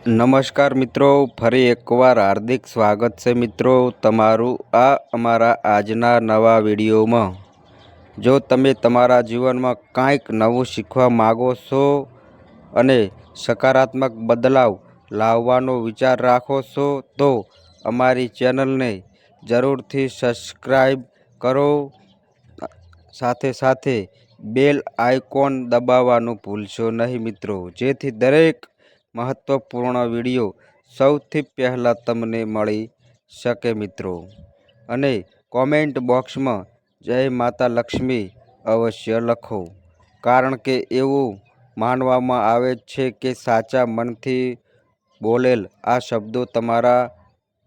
નમસ્કાર મિત્રો, ફરી એકવાર હાર્દિક સ્વાગત છે મિત્રો તમારું આ અમારા આજના નવા વિડીયોમાં. જો તમે તમારા જીવનમાં કાંઈક નવું શીખવા માગો છો અને સકારાત્મક બદલાવ લાવવાનો વિચાર રાખો છો, તો અમારી ચેનલને જરૂરથી સબસ્ક્રાઈબ કરો. સાથે સાથે બેલ આઇકોન દબાવવાનું ભૂલશો નહીં મિત્રો. જેથી દરેક મહત્ત્વપૂર્ણ વીડિયો સૌથી પહેલાં તમને મળી શકે મિત્રો. અને કોમેન્ટ બોક્સમાં જય માતા લક્ષ્મી અવશ્ય લખો. કારણ કે એવું માનવામાં આવે છે કે સાચા મનથી બોલેલ આ શબ્દો તમારા,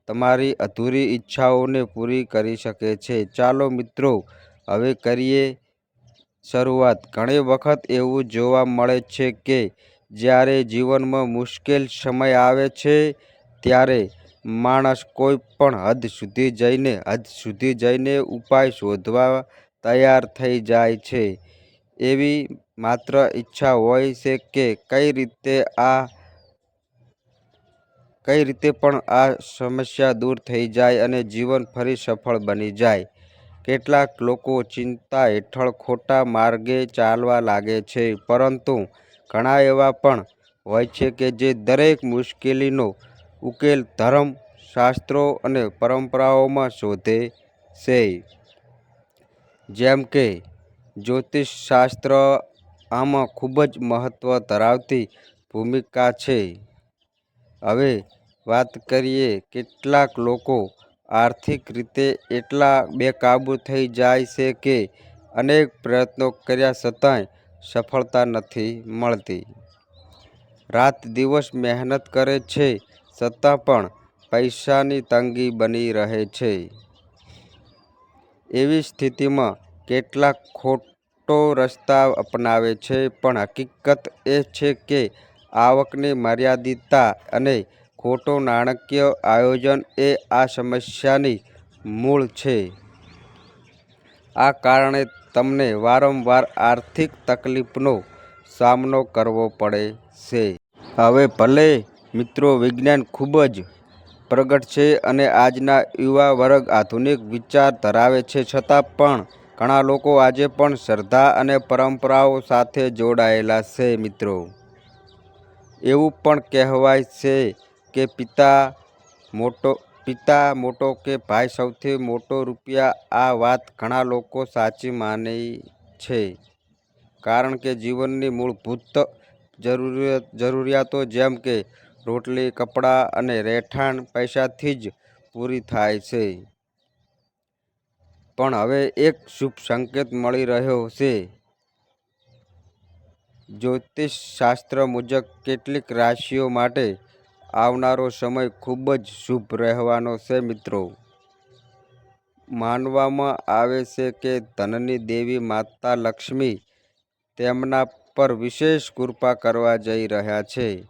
તમારી અધૂરી ઈચ્છાઓને પૂરી કરી શકે છે. ચાલો મિત્રો, હવે કરીએ શરૂઆત. ઘણી વખત એવું જોવા મળે છે કે જ્યારે જીવનમાં મુશ્કેલ સમય આવે છે, ત્યારે માણસ કોઈ પણ હદ સુધી જઈને, હદ સુધી જઈને ઉપાય શોધવા તૈયાર થઈ જાય છે. એવી માત્ર ઈચ્છા હોય છે કે કઈ રીતે આ, કઈ રીતે પણ આ સમસ્યા દૂર થઈ જાય અને જીવન ફરી સફળ બની જાય. કેટલાક લોકો ચિંતા હેઠળ ખોટા માર્ગે ચાલવા લાગે છે, પરંતુ ઘણા એવા પણ હોય છે કે જે દરેક મુશ્કેલીનો ઉકેલ ધર્મ, શાસ્ત્રો અને પરંપરાઓમાં શોધે છે. જેમ કે, જ્યોતિષશાસ્ત્ર આમાં ખૂબ જ મહત્ત્વ ધરાવતી ભૂમિકા છે. હવે વાત કરીએ કેટલાક લોકો આર્થિક રીતે એટલા બેકાબૂ થઈ જાય છે કે અનેક પ્રયત્નો કર્યા છતાંય સફળતા નથી મળતી. રાત દિવસ મહેનત કરે છે, છતાં પણ પૈસાની તંગી બની રહે છે. એવી સ્થિતિમાં કેટલાક ખોટો રસ્તા અપનાવે છે, પણ હકીકત એ છે કે આવકની મર્યાદિતતા અને ખોટું નાણાકીય આયોજન એ આ સમસ્યાની મૂળ છે. આ કારણે તમને વારંવાર આર્થિક તકલીફનો સામનો કરવો પડે છે. હવે ભલે મિત્રો, વિજ્ઞાન ખૂબ જ પ્રગટ છે અને આજના યુવા વર્ગ આધુનિક વિચાર ધરાવે છે. છતાં પણ ઘણા લોકો આજે પણ શ્રદ્ધા અને પરંપરાઓ સાથે જોડાયેલા છે મિત્રો. એવું પણ કહેવાય છે કે પિતા મોટો પિતા મોટો કે ભાઈ સૌથી મોટો રૂપિયા? આ વાત ઘણા લોકો સાચી માને છે. કારણ કે જીવનની મૂળભૂત જરૂરિયાત જરૂરિયાતો જેમ કે રોટલી, કપડાં અને રહેઠાણ પૈસાથી જ પૂરી થાય છે. પણ હવે એક શુભ સંકેત મળી રહ્યો છે. જ્યોતિષશાસ્ત્ર મુજબ કેટલીક રાશિઓ માટે આવનારો સમય ખૂબ જ શુભ રહેવાનો છે મિત્રો. માનવામાં આવે છે કે ધનની દેવી માતા લક્ષ્મી તેમના પર વિશેષ કૃપા કરવા જઈ રહ્યા છે,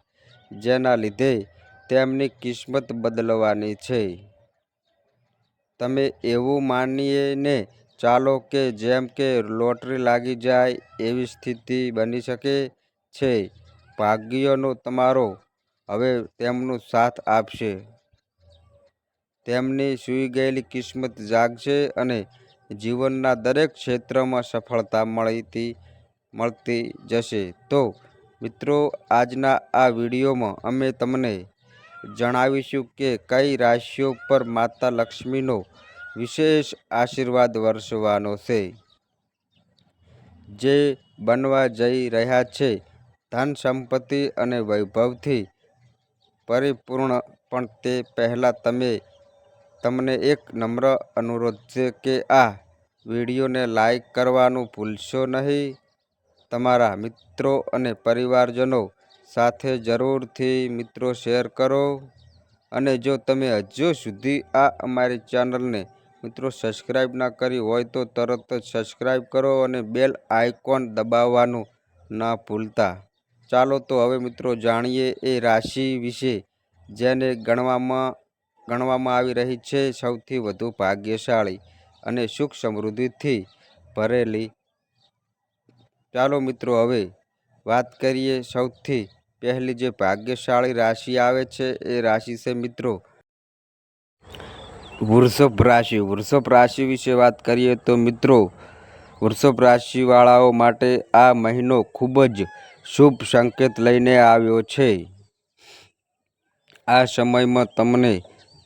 જેના લીધે તેમની કિસ્મત બદલવાની છે. તમે એવું માનીને ચાલો કે જેમ કે લોટરી લાગી જાય એવી સ્થિતિ બની શકે છે. ભાગ્યનો તમારો હવે તેમનો સાથ આપશે. તેમની સૂઈ ગયેલી કિસ્મત જાગશે અને જીવનના દરેક ક્ષેત્રમાં સફળતા મળતી મળતી જશે. તો મિત્રો, આજના આ વિડીયોમાં અમે તમને જણાવીશું કે કઈ રાશિઓ પર માતા લક્ષ્મીનો વિશેષ આશીર્વાદ વરસવાનો છે. જે બનવા જઈ રહ્યા છે. ધન સંપત્તિ અને વૈભવથી પરિપૂર્ણ, પણ તે પહેલાં તમે, તમને એક નમ્ર અનુરોધ છે કે આ વિડીયોને લાઈક કરવાનું ભૂલશો નહીં. તમારા મિત્રો અને પરિવારજનો સાથે જરૂરથી મિત્રો શેર કરો. અને જો તમે હજુ સુધી આ અમારી ચેનલને મિત્રો સબસ્ક્રાઈબ ના કરી હોય તો તરત જ સબસ્ક્રાઈબ કરો અને બેલ આઇકોન દબાવવાનું ના ભૂલતા. ચાલો તો હવે મિત્રો જાણીએ એ રાશિ વિશે, જેને ગણવામાં ગણવામાં આવી રહી છે સૌથી વધુ ભાગ્યશાળી અને સુખ સમૃદ્ધિથી ભરેલી. ચાલો મિત્રો હવે વાત કરીએ સૌથી પહેલી જે ભાગ્યશાળી રાશિ આવે છે એ રાશિ છે મિત્રો વૃષભ રાશિ. વૃષભ રાશિ વિશે વાત કરીએ તો મિત્રો, વૃષભ રાશિવાળાઓ માટે આ મહિનો ખૂબ જ શુભ સંકેત લઈને આવ્યો છે. આ સમયમાં તમને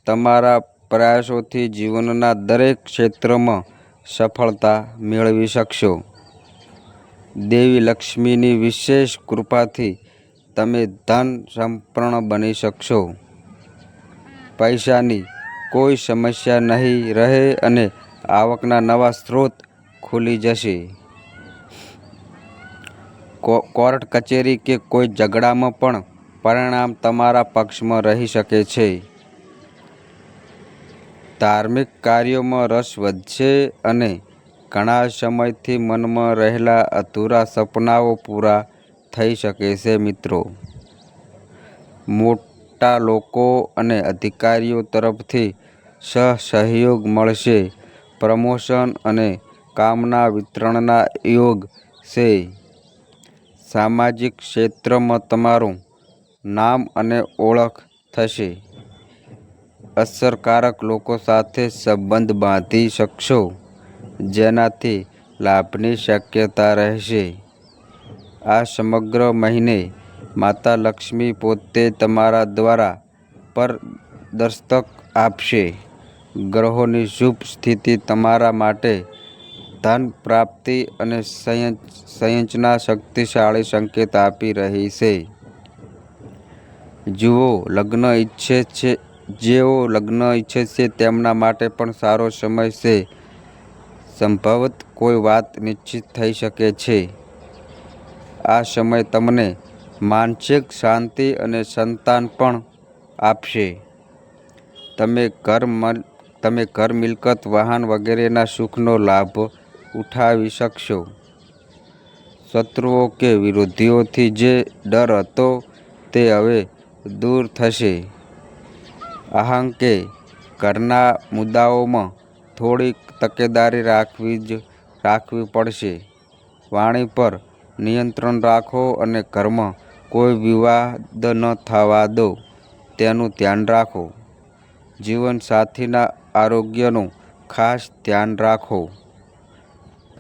તમારા પ્રયાસોથી જીવનના દરેક ક્ષેત્રમાં સફળતા મેળવી શકશો. દેવી લક્ષ્મીની વિશેષ કૃપાથી તમે ધન સંપન્ન બની શકશો. પૈસાની કોઈ સમસ્યા નહીં રહે અને આવકના નવા સ્ત્રોત ખુલી જશે. કોર્ટ કચેરી કે કોઈ ઝઘડામાં પણ પરિણામ તમારા પક્ષમાં રહી શકે છે. ધાર્મિક કાર્યોમાં રસ વધશે અને ઘણા સમયથી મનમાં રહેલા અધૂરા સપનાઓ પૂરા થઈ શકે છે મિત્રો. મોટા લોકો અને અધિકારીઓ તરફથી સહસહયોગ મળશે. પ્રમોશન અને કામના વિતરણના યોગ છે. સામાજિક ક્ષેત્રમાં તમારું નામ અને ઓળખ થશે. અસરકારક લોકો સાથે સંબંધ બાંધી શકશો, જેનાથી લાભની શક્યતા રહેશે. આ સમગ્ર મહિને માતા લક્ષ્મી પોતે તમારા દ્વારા પર દસ્તક આપશે. ગ્રહોની શુભ સ્થિતિ તમારા માટે ધન પ્રાપ્તિ અને સંય સંયંચના શક્તિશાળી સંકેત આપી રહી છે. જુઓ, લગ્ન ઈચ્છે છે, જેઓ લગ્ન ઈચ્છે છે તેમના માટે પણ સારો સમય છે. સંભવત કોઈ વાત નિશ્ચિત થઈ શકે છે. આ સમય તમને માનસિક શાંતિ અને સંતાન પણ આપશે. તમે ઘર તમે ઘર મિલકત, વાહન વગેરેના સુખનો લાભ ઉઠાવી શકશો. શત્રુઓ કે વિરોધીઓથી જે ડર હતો તે હવે દૂર થશે. અહં કે ઘરના મુદ્દાઓમાં થોડીક તકેદારી રાખવી જ, રાખવી પડશે. વાણી પર નિયંત્રણ રાખો અને ઘરમાં કોઈ વિવાદ ન થવા દો, તેનું ધ્યાન રાખો. જીવનસાથીના આરોગ્યનું ખાસ ધ્યાન રાખો.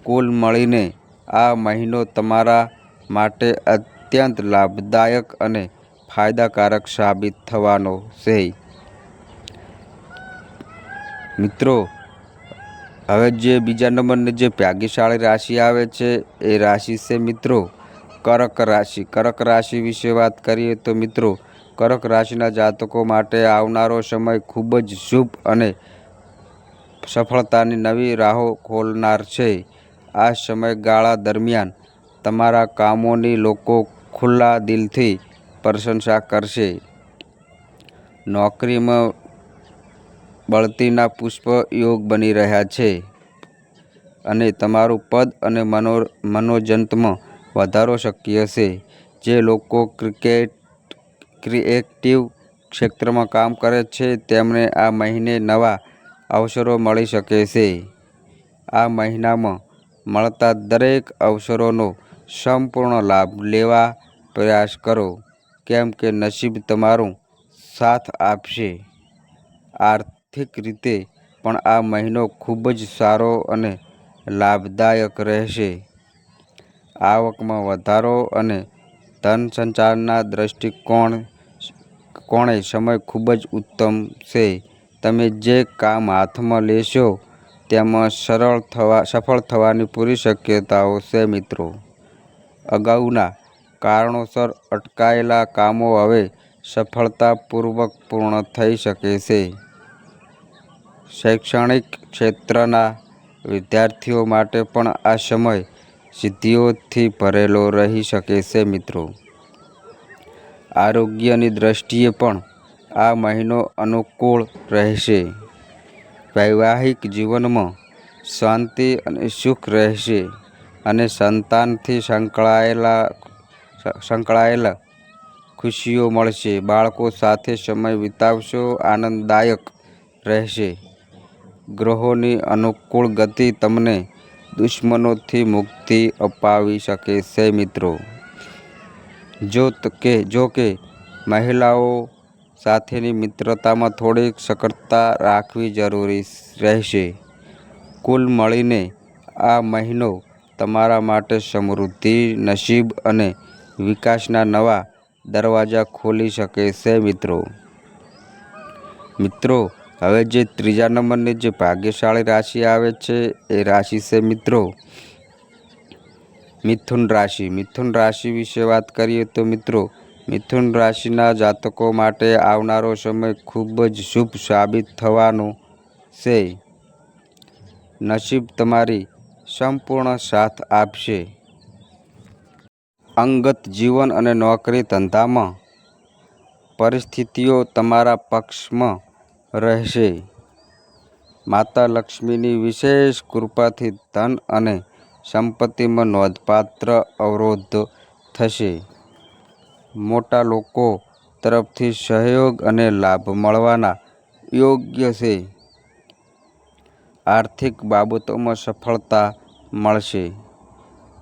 કુલ મળીને આ મહિનો તમારા માટે અત્યંત લાભદાયક અને ફાયદાકારક સાબિત થવાનો છે. મિત્રો, હવે જે બીજા નંબરની જે ભાગ્યશાળી રાશિ આવે છે, એ રાશિ છે મિત્રો, કર્ક રાશિ. કર્ક રાશિ વિશે વાત કરીએ તો મિત્રો, કર્ક રાશિના જાતકો માટે આવનારો સમય ખૂબ જ શુભ અને સફળતાની નવી રાહો ખોલનાર છે. આ સમયગાળા દરમિયાન તમારા કામોની લોકો ખુલ્લા દિલથી પ્રશંસા કરશે. નોકરીમાં બળતીના પુષ્પ યોગ બની રહ્યા છે અને તમારું પદ અને મનો, મનોજંતમાં વધારો શક્ય છે જે લોકો ક્રિકેટ, ક્રિએટિવ ક્ષેત્રમાં કામ કરે છે, તેમને આ મહિને નવા અવસરો મળી શકે છે. આ મહિનામાં મળતા દરેક અવસરોનો સંપૂર્ણ લાભ લેવા પ્રયાસ કરો. કેમ કે નસીબ તમારું સાથ આપશે. આર્થિક રીતે પણ આ મહિનો ખૂબ જ સારો અને લાભદાયક રહેશે. આવકમાં વધારો અને ધન સંચારના દૃષ્ટિકોણ કોણે સમય ખૂબ જ ઉત્તમ છે. તમે જે કામ હાથમાં લેશો તેમાં સરળ થવા, સફળ થવાની પૂરી શક્યતાઓ છે મિત્રો. અગાઉના કારણોસર અટકાયેલા કામો હવે સફળતાપૂર્વક પૂર્ણ થઈ શકે છે. શૈક્ષણિક ક્ષેત્રના વિદ્યાર્થીઓ માટે પણ આ સમય સિદ્ધિઓથી ભરેલો રહી શકે છે મિત્રો. આરોગ્યની દ્રષ્ટિએ પણ આ મહિનો અનુકૂળ રહેશે. વૈવાહિક જીવનમાં શાંતિ અને સુખ રહેશે અને સંતાનથી સંકળાયેલા સંકળાયેલા ખુશીઓ મળશે. બાળકો સાથે સમય વિતાવશો, આનંદદાયક રહેશે. ગ્રહોની અનુકૂળ ગતિ તમને દુશ્મનોથી મુક્તિ અપાવી શકે છે મિત્રો. જો કે જો કે મહિલાઓ સાથેની મિત્રતામાં થોડીક સકર્તા રાખવી જરૂરી રહેશે. કુલ મળીને આ મહિનો તમારા માટે સમૃદ્ધિ, નસીબ અને વિકાસના નવા દરવાજા ખોલી શકે છે મિત્રો. મિત્રો, હવે જે ત્રીજા નંબરની જે ભાગ્યશાળી રાશિ આવે છે, એ રાશિ છે મિત્રો. મિથુન રાશિ. મિથુન રાશિ વિશે વાત કરીએ તો મિત્રો મિથુન રાશિના જાતકો માટે આવનારો સમય ખૂબ જ શુભ સાબિત થવાનો છે. નસીબ તમારી સંપૂર્ણ સાથ આપશે. અંગત જીવન અને નોકરી ધંધામાં પરિસ્થિતિઓ તમારા પક્ષમાં રહેશે. માતા લક્ષ્મીની વિશેષ કૃપાથી ધન અને સંપત્તિમાં નોંધપાત્ર અવરોધ થશે. મોટા લોકો તરફથી સહયોગ અને લાભ મળવાના યોગ્ય છે. આર્થિક બાબતોમાં સફળતા મળશે.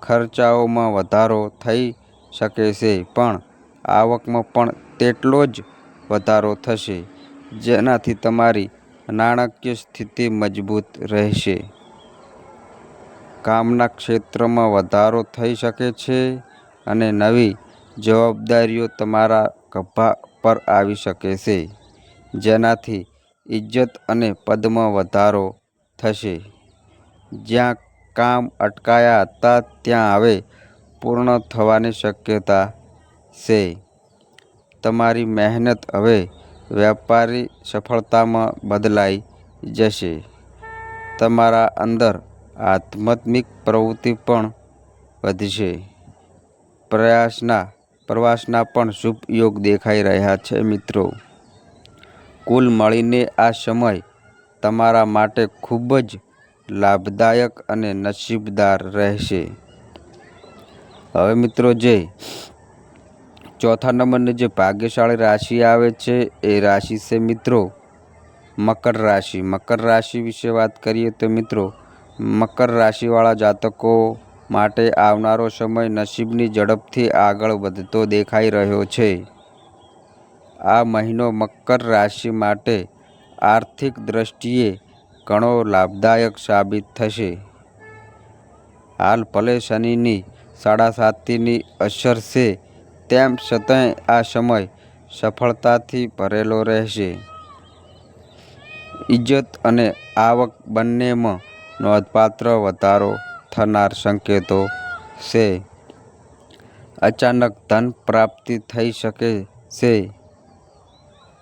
ખર્ચાઓમાં વધારો થઈ શકે છે, પણ આવકમાં પણ તેટલો જ વધારો થશે, જેનાથી તમારી નાણાકીય સ્થિતિ મજબૂત રહેશે. કામના ક્ષેત્રમાં વધારો થઈ શકે છે અને નવી જવાબદારીઓ તમારા ખભા પર આવી શકે છે, જેનાથી ઇજ્જત અને પદમાં વધારો થશે. જ્યાં કામ અટકાયા હતા, ત્યાં હવે પૂર્ણ થવાની શક્યતા છે. તમારી મહેનત હવે વ્યાપારી સફળતામાં બદલાઈ જશે. તમારા અંદર આધ્યાત્મિક પ્રવૃત્તિ પણ વધશે. પ્રયાસના પ્રવાસના પણ શુભ યોગ દેખાઈ રહ્યા છે, મિત્રો. કુલ મળીને આ સમય તમારા માટે ખૂબ જ લાભદાયક અને નસીબદાર રહેશે. હવે, મિત્રો, જે ચોથા નંબરની જે ભાગ્યશાળી રાશિ આવે છે, એ રાશિ છે, મિત્રો, મકર રાશિ. મકર રાશિ વિશે વાત કરીએ તો, મિત્રો, મકર રાશિવાળા જાતકો માટે આવનારો સમય નસીબની ઝડપથી આગળ વધતો દેખાઈ રહ્યો છે. આ મહિનો મકર રાશિ માટે આર્થિક દ્રષ્ટિએ ઘણો લાભદાયક સાબિત થશે. હાલ ભલે શનિની સાડાસાતીની અસર છે, તેમ છતાંય આ સમય સફળતાથી ભરેલો રહેશે. ઇજ્જત અને આવક બંનેમાં નોંધપાત્ર વધારો થનાર સંકેતો છે. અચાનક ધન પ્રાપ્તિ થઈ શકે છે.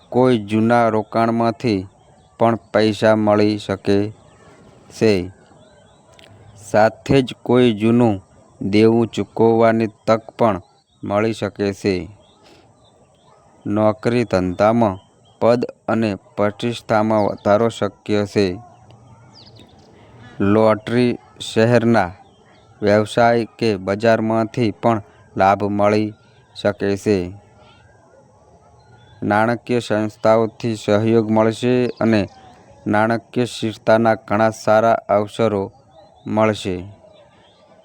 કોઈ જૂના રોકાણમાંથી પણ પૈસા મળી શકે છે. સાથે જ કોઈ જૂનું દેવું ચૂકવવાની તક પણ મળી શકે છે. નોકરી ધંધામાં પદ અને પ્રતિષ્ઠામાં વધારો શક્ય છે. લોટરી શહેરના વ્યવસાય કે બજારમાંથી પણ લાભ મળી શકે છે. નાણાકીય સંસ્થાઓથી સહયોગ મળશે અને નાણાકીય સ્થિરતાના ઘણા સારા અવસરો મળશે.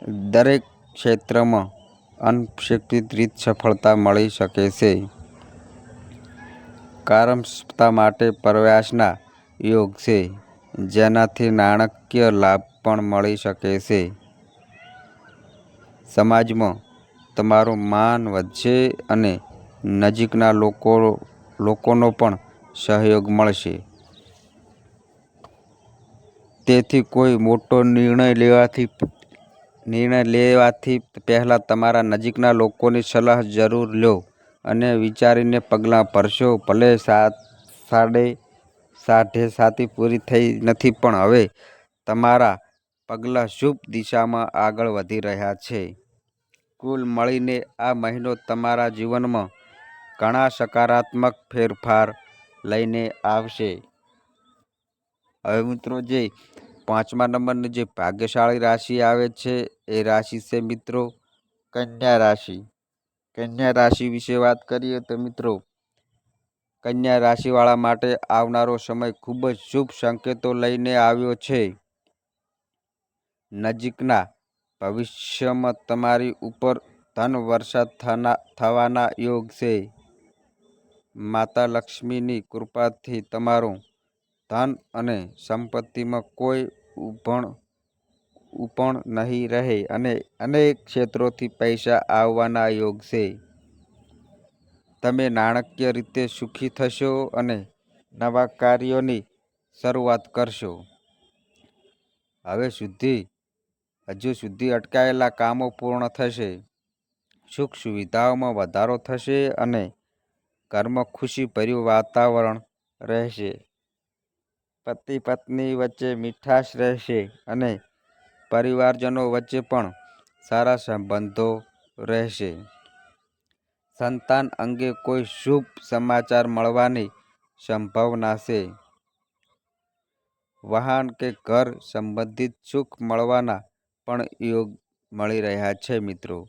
દરેક ક્ષેત્રમાં અનપેક્ષિત રીત સફળતા મળી શકે છે. કાર્યક્ષમતા માટે પ્રયાસના યોગ છે. જેનાથી નાણાકીય લાભ પણ મળી શકે છે. સમાજમાં તમારું માન વધશે અને નજીકના લોકો, લોકોનો પણ સહયોગ મળશે. તેથી કોઈ મોટો નિર્ણય લેવાથી નિર્ણય લેવાથી પહેલાં તમારા નજીકના લોકોની સલાહ જરૂર લો અને વિચારીને પગલાં ભરશો. ભલે સાત સાડે સાઢે સાતી પૂરી થઈ નથી, પણ હવે તમારા પગલાં શુભ દિશામાં આગળ વધી રહ્યા છે. કુલ મળીને આ મહિનો તમારા જીવનમાં ઘણા સકારાત્મક ફેરફાર લઈને આવશે. હવે મિત્રો જે પાંચમા નંબરની જે ભાગ્યશાળી રાશિ આવે છે, એ રાશિ છે મિત્રો કન્યા રાશિ. કન્યા રાશિ વિશે વાત કરીએ તો મિત્રો કન્યા રાશિવાળા માટે આવનારો સમય ખૂબ જ શુભ સંકેતો લઈને આવ્યો છે. નજીકના ભવિષ્યમાં તમારી ઉપર ધન વરસાદ થવાના યોગ છે. માતા લક્ષ્મીની કૃપાથી તમારું ધન અને સંપત્તિમાં કોઈ ઉભણ ઉપણ નહીં રહે અને અનેક ક્ષેત્રોથી પૈસા આવવાના યોગ છે. તમે નાણાકીય રીતે સુખી થશો અને નવા કાર્યોની શરૂઆત કરશો. હવે સુધી, હજુ સુધી અટકાયેલા કામો પૂર્ણ થશે. સુખ સુવિધાઓમાં વધારો થશે અને ઘરમાં ખુશીભર્યું વાતાવરણ રહેશે. પતિ પત્ની વચ્ચે મીઠાશ રહેશે અને પરિવારજનો વચ્ચે પણ સારા સંબંધો રહેશે. સંતાન અંગે કોઈ શુભ સમાચાર મળવાની સંભાવના છે? વાહન કે ઘર સંબંધિત સુખ મળવાના પણ યોગ મળી રહ્યા છે મિત્રો.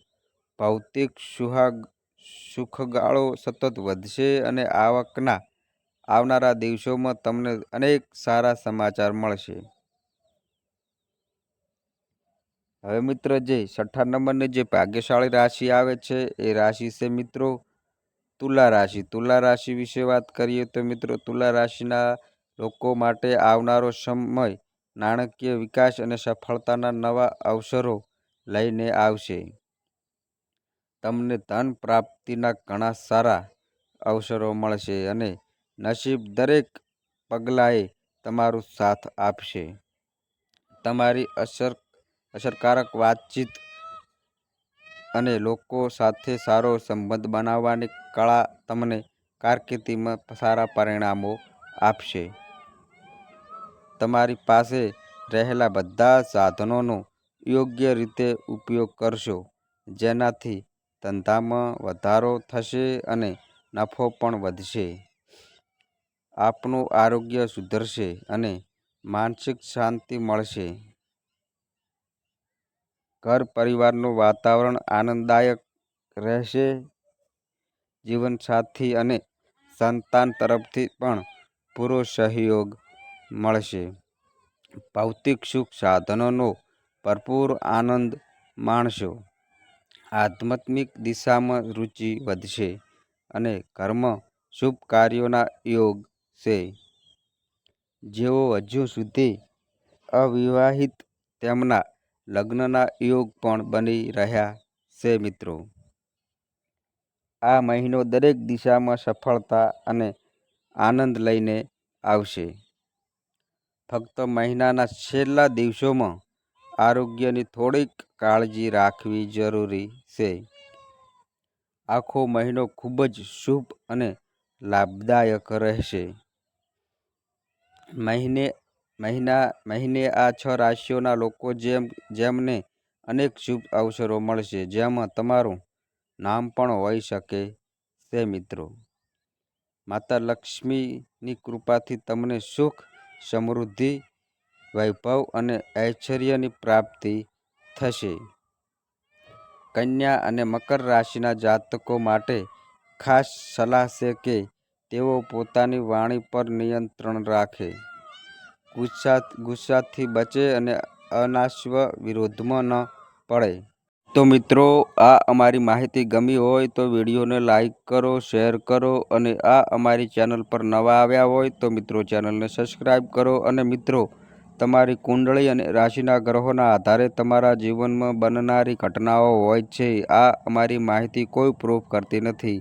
ભૌતિક સુહાગ, સુખગાળો સતત વધશે અને આવકના આવનારા દિવસોમાં તમને અનેક સારા સમાચાર મળશે. હવે મિત્ર જે છઠ્ઠા નંબરની જે ભાગ્યશાળી રાશિ આવે છે, એ રાશિ છે મિત્રો તુલા રાશિ. તુલા રાશિ વિશે વાત કરીએ તો મિત્રો તુલા રાશિના લોકો માટે આવનારો સમય નાણાકીય વિકાસ અને સફળતાના નવા અવસરો લઈને આવશે. તમને ધન પ્રાપ્તિના ઘણા સારા અવસરો મળશે અને નસીબ દરેક પગલાએ તમારો સાથ આપશે. તમારી અસર અસરકારક વાતચીત અને લોકો સાથે સારો સંબંધ બનાવવાની કળા તમને કારકિર્દીમાં સારા પરિણામો આપશે. તમારી પાસે રહેલા બધા સાધનોનો યોગ્ય રીતે ઉપયોગ કરશો, જેનાથી ધંધામાં વધારો થશે અને નફો પણ વધશે. આપનું આરોગ્ય સુધરશે અને માનસિક શાંતિ મળશે. ઘર પરિવારનું વાતાવરણ આનંદદાયક રહેશે. જીવનસાથી અને સંતાન તરફથી પણ પૂરો સહયોગ મળશે. ભૌતિક સુખ સાધનોનો ભરપૂર આનંદ માણશો. આધ્યાત્મિક દિશામાં રુચિ વધશે અને કર્મ શુભ કાર્યોના યોગ છે. જેઓ હજુ સુધી અવિવાહિત તેમના લગ્નના યોગ પણ બની રહ્યા છે મિત્રો. આ મહિનો દરેક દિશામાં સફળતા અને આનંદ લઈને આવશે. ફક્ત મહિનાના છેલ્લા દિવસોમાં આરોગ્યની થોડીક કાળજી રાખવી જરૂરી છે. આખો મહિનો ખૂબ જ શુભ અને લાભદાયક રહેશે. મહિને મહિના, મહિને આ છ રાશિઓના લોકો જેમ, જેમને અનેક શુભ અવસરો મળશે, જેમાં તમારું નામ પણ હોઈ શકે છે મિત્રો. માતા લક્ષ્મીની કૃપાથી તમને સુખ, સમૃદ્ધિ, વૈભવ અને ઐશ્વર્યની પ્રાપ્તિ થશે. કન્યા અને મકર રાશિના જાતકો માટે ખાસ સલાહ છે કે તેઓ પોતાની વાણી પર નિયંત્રણ રાખે. ગુસ્સા ગુસ્સાથી બચે અને અનાશ્વ વિરોધમાં ન પડે. તો મિત્રો, આ અમારી માહિતી ગમી હોય તો વિડીયોને લાઈક કરો, શેર કરો અને આ અમારી ચેનલ પર નવા આવ્યા હોય તો મિત્રો ચેનલને સબસ્ક્રાઈબ કરો અને મિત્રો, તમારી કુંડળી અને રાશિના ગ્રહોના આધારે તમારા જીવનમાં બનનારી ઘટનાઓ હોય છે, આ અમારી માહિતી કોઈ પ્રૂફ કરતી નથી.